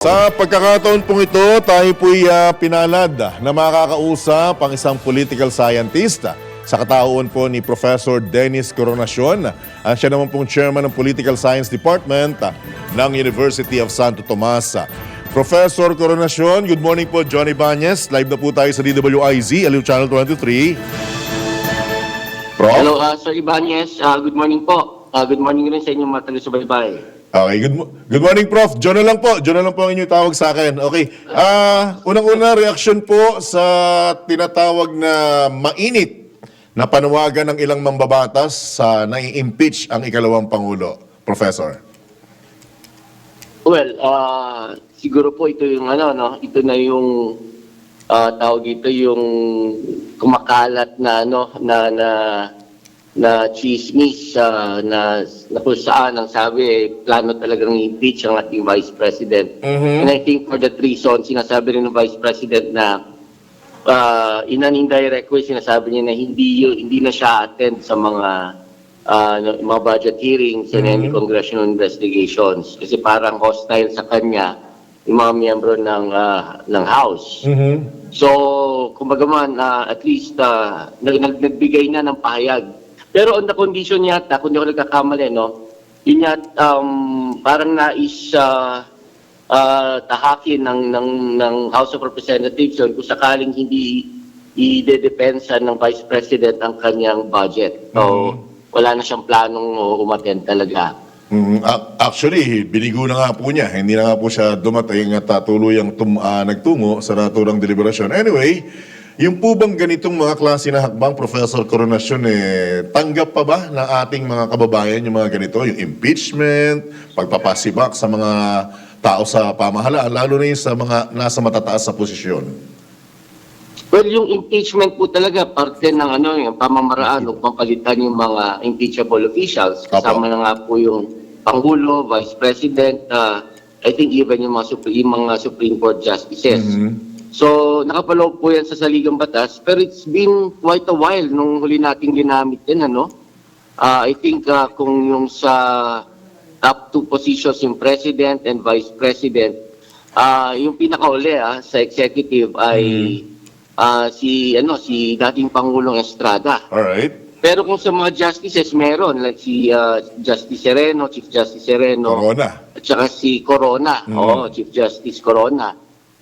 Sa pagkakataon pong ito, tayo po'y ah, pinalad na makakausap ang isang political scientist sa katauhan po ni Professor Dennis Coronacion. Ang siya naman pong chairman ng Political Science Department ah, ng University of Santo Tomas. Professor Coronacion, good morning po. Johnny Banyes, live na po tayo sa DWIZ, Aliw Channel 23. Prof? Hello, uh, Sir Ibanez. Uh, good morning po. Uh, good morning rin sa inyong mga taga-subaybay. Okay, good, good morning Prof. John na lang po. John na lang po ang inyong tawag sa akin. Okay. Ah, unang-una reaksyon po sa tinatawag na mainit na panawagan ng ilang mambabatas sa nai-impeach ang ikalawang pangulo. Professor. Well, uh, siguro po ito yung ano, no? Ito na yung uh, tawag ito yung kumakalat na ano na na na chismis uh, na na kung saan ang sabi eh, plano talagang impeach ang ating Vice President. Mhm. And I think for that reason, sinasabi rin ng Vice President na uh, in an indirect way, sinasabi niya na hindi hindi na siya attend sa mga uh, mga budget hearings and any congressional investigations kasi parang hostile sa kanya yung mga miyembro ng ah, ng House. So, kumbaga man, ah, at least uh, nag, nagbigay na ng pahayag. Pero on the condition yata, kung di ako nagkakamali, no, yun yat, um, parang nais ah, ah, tahakin ng, ng, ng House of Representatives yun kung sakaling hindi i-depensa ng Vice President ang kanyang budget. So, wala na siyang planong uh, umattend talaga. Mm, ac- actually, binigo na nga po niya. Hindi na nga po siya dumating at uh, tuluyang tum- ah, nagtungo sa naturang deliberasyon. Anyway, yung po bang ganitong mga klase na hakbang, Professor Coronacion, eh, tanggap pa ba ng ating mga kababayan yung mga ganito? Yung impeachment, pagpapasibak sa mga tao sa pamahalaan, lalo na yung sa mga nasa matataas sa posisyon. Well, yung impeachment po talaga parte ng ano, yung pamamaraan upang palitan yung mga impeachable officials. Kasama na nga po yung Pangulo, Vice President, uh, I think even yung mga, Supre- yung mga Supreme Court Justices. So, nakapaloob po yan sa saligang batas, pero it's been quite a while nung huli nating ginamit din, ano? Ah, I think ah, kung yung sa top two positions yung President and Vice President, ah yung pinakauli ah, sa executive ay ah, si ano si dating Pangulong Estrada. Alright? Pero kung sa mga justices meron like si ah, Justice Sereno, Chief Justice Sereno, Corona. at saka si Corona, oo, Chief Justice Corona.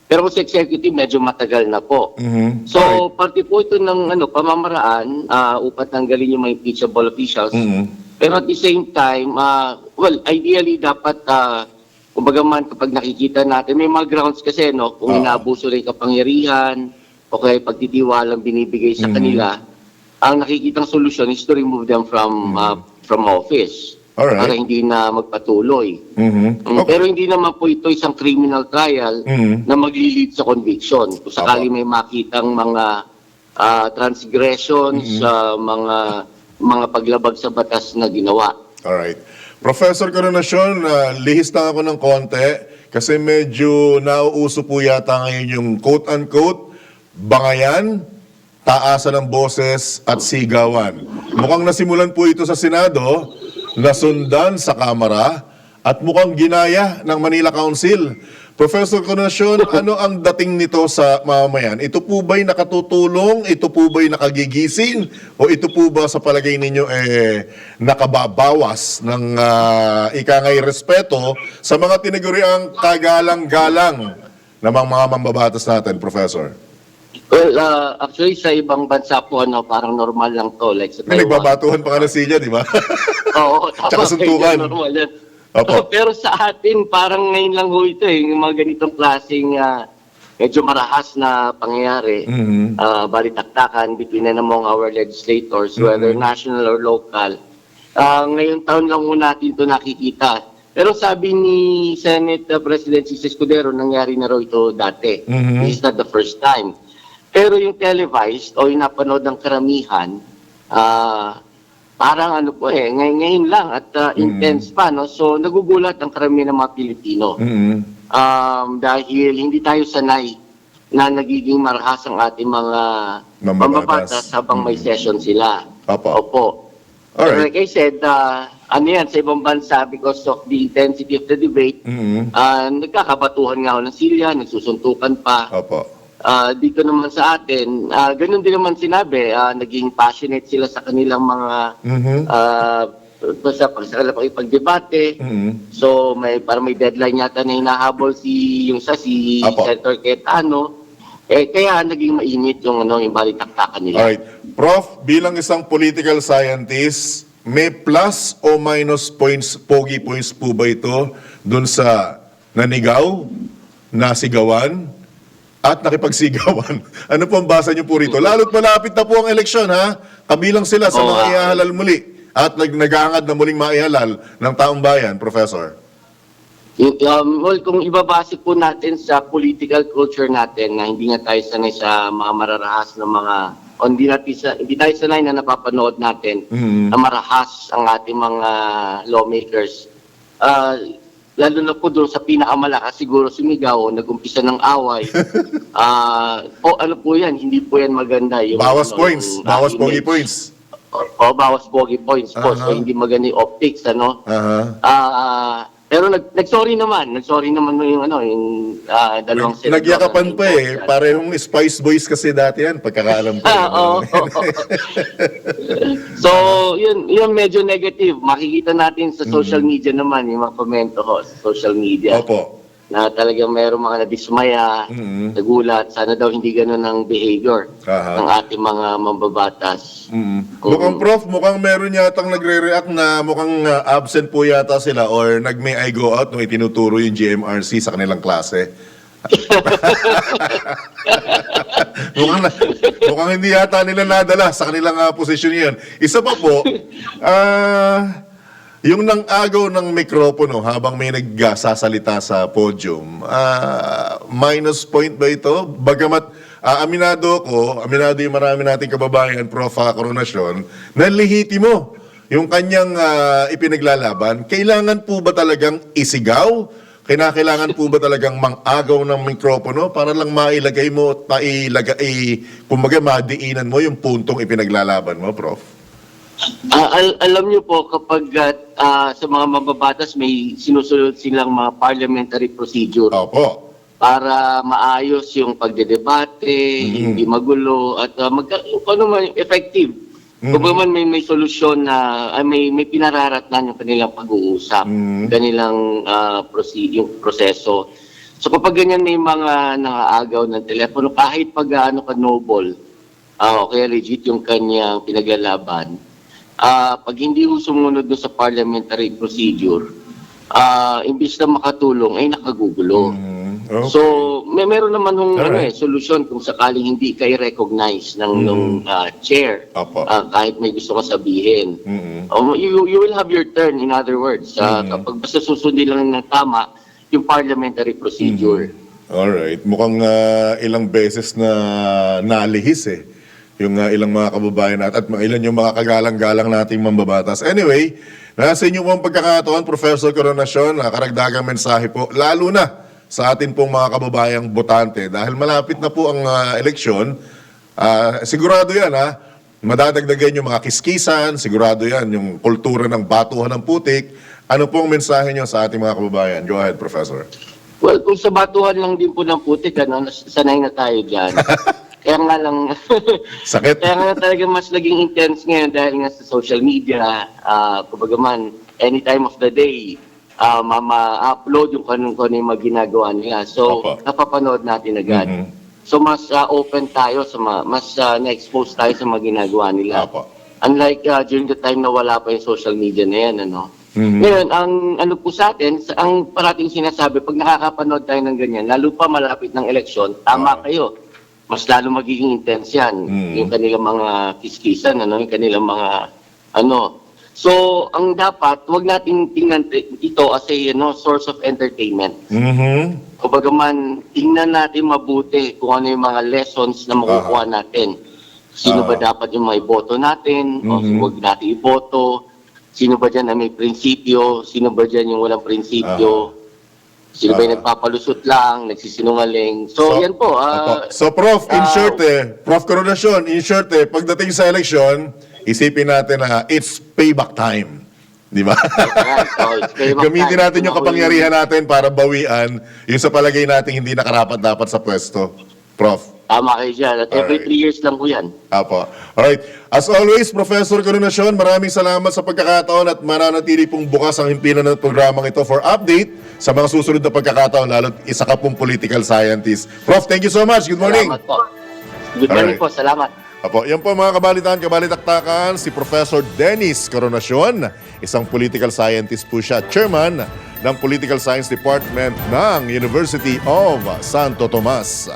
Pero kung sa executive medyo matagal na po. Mhm. So, parte po ito ng ano, pamamaraan ah, upang tanggalin yung mga impeachable officials. Mhm. Pero at the same time, ah, well, ideally dapat, uh, kumbaga man kapag nakikita natin, may mga grounds kasi, no, kung Oo. inaabuso rin kapangyarihan, o kaya pagtitiwalang binibigay sa kanila, ang nakikitang solusyon is to remove them from ah, from office. Alright. Para hindi na magpatuloy. Mhm. Mm, Pero hindi naman po ito isang criminal trial Mhm. na mag-lead sa conviction. Kung sakali may makitang mga ah, transgressions, ah, mga mga paglabag sa batas na ginawa. Alright. Professor Coronacion, uh, lihis lang ako ng konti kasi medyo nauuso po yata ngayon yung quote-unquote bangayan, taasan ng boses at sigawan. Mukhang nasimulan po ito sa Senado, nasundan sa Kamara at mukhang ginaya ng Manila Council. Professor Coronacion, ano ang dating nito sa mamamayan? Ito po ba'y nakatutulong? Ito po ba'y nakagigising? O ito po ba sa palagay ninyo eh, nakababawas ng uh, ikangay respeto sa mga tinaguriang kagalang-galang ng mga mga mambabatas natin, Professor? Well, ah, actually sa ibang bansa po, ano, parang normal lang to. Like sa Taiwan. nagbabatuhan pa nga na siya, di ba? Oo, tama, suntukan. normal yan. Opo. Pero sa atin, parang ngayon lang ho ito eh, yung mga ganitong klaseng ah, medyo marahas na pangyayari, Mhm. ah, balitaktakan between and among our legislators, Mm-hmm. whether national or local. Ah, ngayong taon lang ho natin ito nakikita. Pero sabi ni Senate ah, President Cesar Escudero, nangyari na raw ito dati. Mhm. This is not the first time. Pero yung televised o yung napanood ng karamihan, ah, parang ano po eh, ngay ngayon lang at ah, intense pa, no? So, nagugulat ang karamihan ng mga Pilipino. Mhm. Um, dahil hindi tayo sanay na nagiging marahas ang ating mga Mambabatas. mambabatas habang may session sila. Opo. Opo. Alright. Like I said, uh, ano yan, sa ibang bansa because of the intensity of the debate, Mhm. ah, nagkakabatuhan nga ho ng silya, nagsusuntukan pa. Opo. Ah, dito naman sa atin, ah, ganun din naman sinabi, ah, naging passionate sila sa kanilang mga Mhm. ah, basta pag sa pakipagdebate. Mhm. So may para may deadline yata na hinahabol si yung sa si Apo. Senator Quetano. Eh kaya naging mainit yung ano yung balitaktakan nila. Alright. Prof, bilang isang political scientist, may plus o minus points, pogi points po ba ito dun sa nanigaw, nasigawan, at nakipagsigawan? ano po ang basa niyo po rito? Lalo't malapit na po ang eleksyon, ha? Kabilang sila sa Oo, mga ah. ihahalal muli at nag nagangad na muling maihalal ng taong bayan, Professor. Y- Um, well, kung ibabase po natin sa political culture natin na hindi nga tayo sanay sa mga mararahas ng mga o hindi, natin sa, hindi tayo sanay na napapanood natin Mhm. na marahas ang ating mga lawmakers. Ah, lalo na po doon sa pinakamalakas siguro sumigaw, nag-umpisa ng away. Ah, o ano po yan, hindi po yan maganda. Yung, Bawas ano, points, yung, bawas ah, pogi image. points. O, o, bawas pogi points po. So Aha. hindi maganda yung optics, ano. Aha. Ah, pero nag nag-sorry naman, nag-sorry naman yung ano, yung ah, dalawang senador Nagyakapan na pa eh. Parehong Spice Boys kasi dati yan, pagkakaalam ko. Ah, oo. so, yun, yun medyo negative. Makikita natin sa social media naman, yung mga komento ho sa social media. Opo. Na talagang mayroong mga nadismaya, Mhm. nagulat. Sana daw hindi ganun ang behavior Aha. ng ating mga mambabatas. Mm. Oo. Mukhang prof, mukhang meron yatang nagre-react na mukhang uh, absent po yata sila or nag-may I go out nung itinuturo yung GMRC sa kanilang klase. mukhang, na, mukhang hindi yata nila nadala sa kanilang uh, posisyon yun. Isa pa po, ah, yung nang agaw ng mikropono habang may nagsasalita sa podium, ah, minus point ba ito? Bagamat ah, aminado ko, aminado yung marami nating kababayan, Prof. Coronasyon, na lehitimo yung kanyang ah, ipinaglalaban. Kailangan po ba talagang isigaw? Kinakailangan po ba talagang mang-agaw ng mikropono para lang mailagay mo at mailagay, kumbaga madiinan mo yung puntong ipinaglalaban mo, Prof? Ah, al- alam niyo po kapag ah, ah, sa mga mambabatas may sinusunod silang mga parliamentary procedure Opo. para maayos yung pagdedebate, hindi magulo at uh, magka kung ano man effective. Kung ba man may may solusyon na ay, may may pinararatnan yung kanilang pag-uusap, Mhm. kanilang ah, proce- yung proseso. So kapag ganyan may mga nangaagaw ng telepono kahit pag ano ka noble, ah okay legit yung kanyang pinaglalaban. Ah, pag hindi mo sumunod doon sa parliamentary procedure, ah imbis na makatulong ay nakagugulo. Mm, okay. So, may meron naman hong ano eh, solusyon kung sakaling hindi kayo recognize ng Mm. nung ah, chair ah, kahit may gusto ka sabihin. Mm-mm. Um, you, you will have your turn, in other words. Ah, Mm. Kapag basta susundin lang ng tama yung parliamentary procedure. Alright. Mukhang ah, ilang beses na nalihis eh. Yung ah, ilang mga kababayan natin at ilan yung mga kagalang-galang nating mambabatas. Anyway, nasa inyo pong pagkakataon, Professor Coronasyon, uh, karagdagang mensahe po, lalo na sa atin pong mga kababayang botante. Dahil malapit na po ang ah, eleksyon, ah, sigurado yan ha, madadagdagan yung mga kiskisan, sigurado yan, yung kultura ng batuhan ng putik. Ano pong mensahe nyo sa ating mga kababayan? Go ahead, Professor. Well, kung sa batuhan lang din po ng putik, ano, sanay na tayo dyan. Kaya nga lang, Sakit. kaya nga talaga mas naging intense ngayon dahil nga sa social media, ah kumbaga man, any time of the day, ah mama-upload yung kanong kung ano yung mga ginagawa nila. So, Opo. napapanood natin agad. Mhm. So, mas ah, open tayo, sa mga, mas ah, na-expose tayo sa mga ginagawa nila. Opo. Unlike ah, during the time na wala pa yung social media na yan, ano. Mhm. Ngayon, ang ano po sa atin, sa- ang parating sinasabi, pag nakakapanood tayo ng ganyan, lalo pa malapit ng eleksyon, tama kayo. Mas lalo magiging intense yan. Mhm. Yung kanilang mga kiskisan, ano, yung kanilang mga, ano. So, ang dapat, wag natin tingnan ito as a ano, source of entertainment. Mhm. Kumbaga man, tingnan natin mabuti kung ano yung mga lessons na makukuha natin. Sino ba Ah. dapat yung may boto natin o Mhm. huwag natin iboto? Sino ba dyan na may prinsipyo? Sino ba dyan yung walang prinsipyo? Sino ba yung Ah. nagpapalusot lang, nagsisinungaling? So, yan po. ah, Opo. so, Prof, in ah, short eh, Prof Coronasyon, in short eh, pagdating sa eleksyon, isipin natin na it's payback time. Di ba? Right. Oh, it's Gamitin time. natin yung kapangyarihan natin para bawian yung sa palagay natin hindi nakarapat dapat sa pwesto. Prof. Tama kayo dyan. At every Alright. three years lang po yan. Apo. Alright. As always, Professor Coronasyon, maraming salamat sa pagkakataon at mananatili pong bukas ang himpilan ng programang ito for update sa mga susunod na pagkakataon, lalo isa ka pong political scientist. Prof, thank you so much. Good morning. Salamat po. Good morning Alright. po. Salamat. Apo, yan po mga kabalitan, kabalitaktakan, si Professor Dennis Coronasyon, isang political scientist po siya, chairman ng Political Science Department ng University of Santo Tomas.